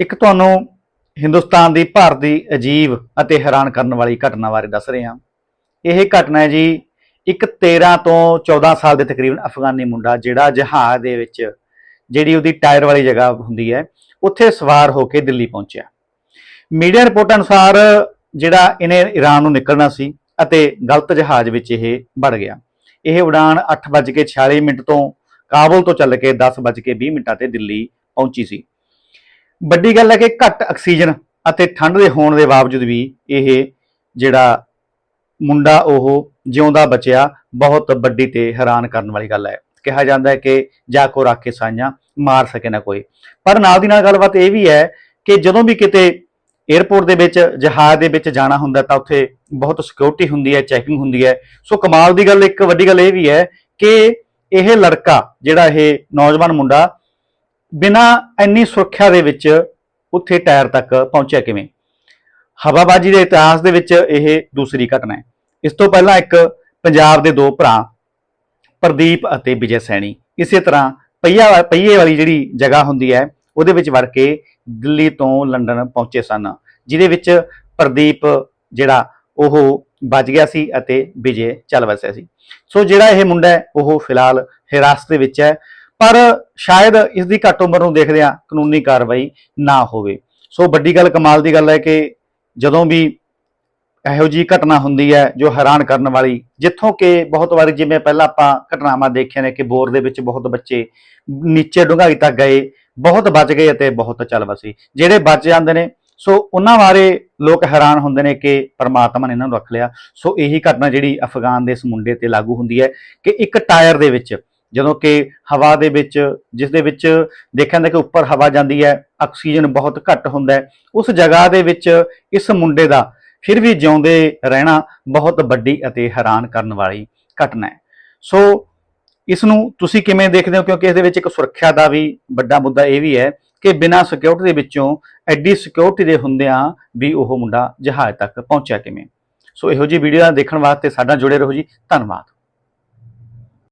ਇੱਕ ਤੁਹਾਨੂੰ ਹਿੰਦੁਸਤਾਨ ਦੀ ਭਾਰਤ ਦੀ ਅਜੀਬ ਅਤੇ ਹੈਰਾਨ ਕਰਨ ਵਾਲੀ ਘਟਨਾ ਬਾਰੇ ਦੱਸ ਰਹੇ। ਹਾਂ ਇਹ ਘਟਨਾ ਹੈ ਜੀ ਇੱਕ 13 ਤੋਂ 14 ਸਾਲ ਦੇ ਤਕਰੀਬਨ ਅਫਗਾਨੀ ਮੁੰਡਾ ਜਿਹੜਾ ਜਹਾਜ਼ ਦੇ ਵਿੱਚ ਜਿਹੜੀ ਉਹਦੀ ਟਾਇਰ ਵਾਲੀ ਜਗ੍ਹਾ ਹੁੰਦੀ ਹੈ, ਉੱਥੇ ਸਵਾਰ ਹੋ ਕੇ ਦਿੱਲੀ ਪਹੁੰਚਿਆ। ਮੀਡੀਆ ਰਿਪੋਰਟ ਅਨੁਸਾਰ ਜਿਹੜਾ ਇਹਨੇ ਈਰਾਨ ਨੂੰ ਨਿਕਲਣਾ ਸੀ ਅਤੇ ਗਲਤ ਜਹਾਜ਼ ਵਿੱਚ ਇਹ ਵੜ ਗਿਆ। ਇਹ ਉਡਾਨ 8:46 ਮਿੰਟ ਤੋਂ ਕਾਬੁਲ ਤੋਂ ਚੱਲ ਕੇ 10:20 ਮਿੰਟਾਂ ਤੇ ਦਿੱਲੀ ਪਹੁੰਚੀ ਸੀ। ਵੱਡੀ ਗੱਲ ਹੈ ਕਿ ਘੱਟ ਆਕਸੀਜਨ ਅਤੇ ਠੰਡ ਦੇ ਹੋਣ ਦੇ ਬਾਵਜੂਦ ਵੀ ਇਹ ਜਿਹੜਾ ਮੁੰਡਾ ਉਹ ਜਿਉਂਦਾ ਬਚਿਆ, ਬਹੁਤ ਵੱਡੀ ਤੇ ਹੈਰਾਨ ਕਰਨ ਵਾਲੀ ਗੱਲ ਹੈ। ਕਿਹਾ ਜਾਂਦਾ ਹੈ ਕਿ ਜਾ ਕੋ ਰਾਖੇ ਸਾਈਆਂ, ਮਾਰ ਸਕੇ ਨਾ ਕੋਈ। ਪਰ ਨਾਲ ਦੀ ਨਾਲ ਗੱਲਬਾਤ ਇਹ ਵੀ ਹੈ ਕਿ ਜਦੋਂ ਵੀ ਕਿਤੇ 에ਅਰਪੋਰਟ ਦੇ ਵਿੱਚ, ਜਹਾਜ਼ ਦੇ ਵਿੱਚ ਜਾਣਾ ਹੁੰਦਾ ਤਾਂ ਉੱਥੇ ਬਹੁਤ ਸਿਕਿਉਰਿਟੀ ਹੁੰਦੀ ਹੈ ਚੈਕਿੰਗ ਹੁੰਦੀ ਹੈ। ਸੋ ਕਮਾਲ ਦੀ ਗੱਲ, ਇੱਕ ਵੱਡੀ ਗੱਲ ਇਹ ਵੀ ਹੈ ਕਿ ਇਹ ਲੜਕਾ, ਜਿਹੜਾ ਇਹ ਨੌਜਵਾਨ ਮੁੰਡਾ ਬਿਨਾ ਇੰਨੀ ਸੁਰੱਖਿਆ ਦੇ ਵਿੱਚ ਉੱਥੇ ਟਾਇਰ ਤੱਕ ਪਹੁੰਚਿਆ ਕਿਵੇਂ? ਹਵਾਬਾਜ਼ੀ ਦੇ ਇਤਿਹਾਸ ਦੇ ਵਿੱਚ ਇਹ ਦੂਸਰੀ ਘਟਨਾ ਹੈ। ਇਸ ਤੋਂ ਪਹਿਲਾਂ ਇੱਕ ਪੰਜਾਬ ਦੇ ਦੋ ਭਰਾ, ਪ੍ਰਦੀਪ ਅਤੇ ਵਿਜੇ ਸੈਣੀ, ਇਸੇ ਤਰ੍ਹਾਂ ਪਈਆ, ਪਈਏ ਵਾਲੀ ਜਿਹੜੀ ਜਗ੍ਹਾ ਹੁੰਦੀ ਹੈ, ਉਹਦੇ ਵਿੱਚ ਵੜ ਕੇ ਦਿੱਲੀ ਤੋਂ ਲੰਡਨ ਪਹੁੰਚੇ ਸਨ, ਜਿਹਦੇ ਵਿੱਚ ਪ੍ਰਦੀਪ ਜਿਹੜਾ ਉਹ ਬਚ ਗਿਆ ਸੀ ਅਤੇ ਵਿਜੇ ਚੱਲ ਵਸਿਆ ਸੀ। ਸੋ ਜਿਹੜਾ ਇਹ ਮੁੰਡਾ ਹੈ, ਉਹ ਫਿਲਹਾਲ ਹਿਰਾਸਤ ਦੇ ਵਿੱਚ ਹੈ। ਪਰ ਸ਼ਾਇਦ ਇਸ ਦੀ ਘੱਟ ਉਮਰ ਨੂੰ ਦੇਖਦਿਆਂ ਕਾਨੂੰਨੀ ਕਾਰਵਾਈ ਨਾ ਹੋਵੇ। ਸੋ ਵੱਡੀ ਗੱਲ ਕਮਾਲ ਦੀ ਗੱਲ ਹੈ ਕਿ ਜਦੋਂ ਵੀ ਇਹੋ ਜੀ ਘਟਨਾ ਹੁੰਦੀ ਹੈ ਜੋ ਹੈਰਾਨ ਕਰਨ ਵਾਲੀ, ਜਿੱਥੋਂ ਕਿ ਬਹੁਤ ਵਾਰੀ ਜਿਵੇਂ ਪਹਿਲਾਂ ਆਪਾਂ ਘਟਨਾਵਾਂ ਦੇਖੀਆਂ ਨੇ ਕਿ ਬੋਰ ਦੇ ਵਿੱਚ ਬਹੁਤ ਬੱਚੇ ਨੀਚੇ ਡੂੰਘਾਈ ਤੱਕ ਗਏ, ਬਹੁਤ ਬਚ ਗਏ ਅਤੇ ਬਹੁਤ ਚੱਲ ਵਸੇ। ਜਿਹੜੇ ਬਚ ਜਾਂਦੇ ਨੇ, ਸੋ ਉਹਨਾਂ ਬਾਰੇ ਲੋਕ ਹੈਰਾਨ ਹੁੰਦੇ ਨੇ ਕਿ ਪਰਮਾਤਮਾ ਨੇ ਇਹਨਾਂ ਨੂੰ ਰੱਖ ਲਿਆ। ਸੋ ਇਹੀ ਘਟਨਾ ਜਿਹੜੀ ਅਫਗਾਨ ਦੇ ਇਸ ਮੁੰਡੇ ਤੇ ਲਾਗੂ ਹੁੰਦੀ ਹੈ ਕਿ ਇੱਕ ਟਾਇਰ ਦੇ ਵਿੱਚ ਜਦੋਂ ਕਿ ਹਵਾ ਦੇ ਵਿੱਚ, ਜਿਸ ਦੇ ਵਿੱਚ ਦੇਖਿਆ ਜਾਂਦਾ ਕਿ ਉੱਪਰ ਹਵਾ ਜਾਂਦੀ ਹੈ, ਆਕਸੀਜਨ ਬਹੁਤ ਘੱਟ ਹੁੰਦਾ ਹੈ, ਉਸ ਜਗ੍ਹਾ ਦੇ ਵਿੱਚ ਇਸ ਮੁੰਡੇ ਦਾ ਫਿਰ ਵੀ ਜਿਉਂਦੇ ਰਹਿਣਾ ਬਹੁਤ ਵੱਡੀ ਅਤੇ ਹੈਰਾਨ ਕਰਨ ਵਾਲੀ ਘਟਨਾ ਹੈ। ਸੋ ਇਸ ਨੂੰ ਤੁਸੀਂ ਕਿਵੇਂ ਦੇਖਦੇ ਹੋ? ਕਿਉਂਕਿ ਇਸ ਦੇ ਵਿੱਚ ਇੱਕ ਸੁਰੱਖਿਆ ਦਾ ਵੀ ਵੱਡਾ ਮੁੱਦਾ ਇਹ ਵੀ ਹੈ ਕਿ ਬਿਨਾਂ ਸਿਕਿਉਰਿਟੀ ਦੇ ਵਿੱਚੋਂ ਐਡੀ ਸਿਕਿਉਰਿਟੀ ਦੇ ਹੁੰਦਿਆਂ ਵੀ ਉਹ ਮੁੰਡਾ ਜਹਾਜ਼ ਤੱਕ ਪਹੁੰਚਿਆ ਕਿਵੇਂ? ਸੋ ਇਹੋ ਜੀ ਵੀਡੀਓ ਦੇਖਣ ਵਾਸਤੇ ਸਾਡਾ ਜੁੜੇ ਰਹੋ ਜੀ। ਧੰਨਵਾਦ।